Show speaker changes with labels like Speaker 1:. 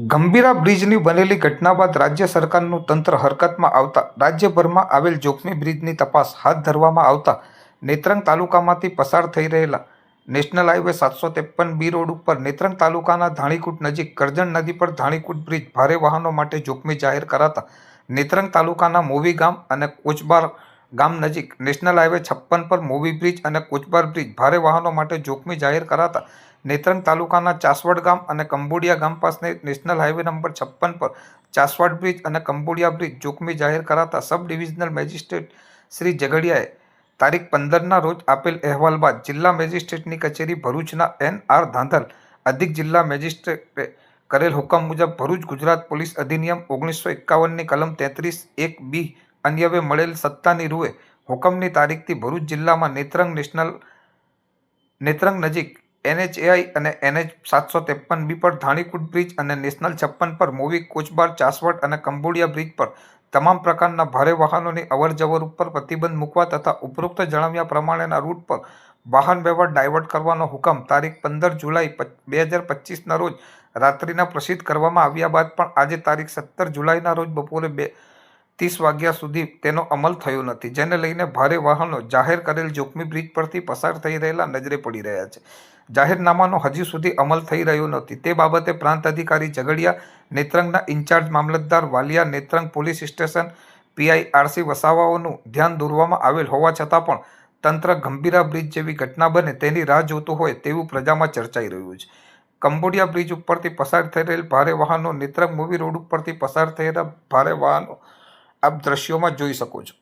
Speaker 1: ગંભીરા બ્રિજની બનેલી ઘટના બાદ રાજ્ય સરકારનું તંત્ર હરકતમાં આવતા રાજ્યભરમાં આવેલ જોખમી બ્રિજની તપાસ હાથ ધરવામાં આવતા નેત્રંગ તાલુકામાંથી પસાર થઈ રહેલા નેશનલ હાઈવે સાતસો ત્રેપન બી રોડ ઉપર નેત્રંગ તાલુકાના ધાણીકૂટ નજીક કરજણ નદી પર ધાણીકૂટ બ્રિજ ભારે વાહનો માટે જોખમી જાહેર કરાતા નેત્રંગ તાલુકાના મોવી ગામ અને કોચબાર ગામ નજીક નેશનલ હાઈવે છપ્પન પર મોવી બ્રિજ અને કોચબાર બ્રિજ ભારે વાહનો માટે જોખમી જાહેર કરાતા નેત્રંગ તાલુકાના ચાસવડ ગામ અને કંબોડિયા ગામ પાસે નેશનલ હાઈવે નંબર છપ્પન પર ચાસવડ બ્રિજ અને કંબોડિયા બ્રિજ જોખમી જાહેર કરાતા સબ ડિવિઝનલ મેજિસ્ટ્રેટ શ્રી ઝઘડિયાએ તારીખ પંદરના રોજ આપેલ અહેવાલ બાદ જિલ્લા મેજિસ્ટ્રેટની કચેરી ભરૂચના એન આર ધાંધલ, અધિક જિલ્લા મેજિસ્ટ્રેટે કરેલ હુકમ મુજબ ભરૂચ ગુજરાત પોલીસ અધિનિયમ ઓગણીસો એકાવનની કલમ તેત્રીસ એક બી અન્યવે મળેલ સત્તાની રૂએ હુકમની તારીખથી ભરૂચ જિલ્લામાં નેત્રંગ નેશનલ, નેત્રંગ નજીક એનએચએઆઈ અને એનએચ સાતસો ત્રેપન બી પર ધાણીકૂટ બ્રિજ અને નેશનલ છપ્પન પર મોવી કોચબાર ચાસવટ અને કંબોડિયા બ્રિજ પર તમામ પ્રકારના ભારે વાહનોની અવરજવર ઉપર પ્રતિબંધ મૂકવા તથા ઉપરોક્ત જણાવ્યા પ્રમાણેના રૂટ પર વાહન વ્યવહાર ડાયવર્ટ કરવાનો હુકમ તારીખ પંદર જુલાઈ બે હજાર પચીસના રોજ રાત્રિના પ્રસિદ્ધ કરવામાં આવ્યા બાદ પણ આજે તારીખ સત્તર જુલાઈના રોજ બપોરે બે ત્રીસ વાગ્યા સુધી તેનો અમલ થયો નથી. જેને લઈને ભારે વાહનો જાહેર કરેલ જોખમી બ્રિજ પરથી પસાર થઈ રહેલા નજરે પડી રહ્યા છે. જાહેરનામાનો હજી સુધી અમલ થઈ રહ્યો નથી. તે બાબતે પ્રાંત અધિકારી ઝઘડિયા, નેત્રંગના ઇન્ચાર્જ મામલતદાર Valia, Netrang police station PI RC વસાવાઓનું ધ્યાન દોરવામાં આવેલ હોવા છતાં પણ તંત્ર ગંભીરા બ્રિજ જેવી ઘટના બને તેની રાહ જોતું હોય તેવું પ્રજામાં ચર્ચાઈ રહ્યું છે. કંબોડિયા બ્રિજ ઉપરથી પસાર થઈ રહેલ ભારે વાહનો નેત્રંગ મૂવી રોડ ઉપરથી પસાર થઈ રહેલા ભારે વાહનો આપ દ્રશ્યોમાં જોઈ શકો છો.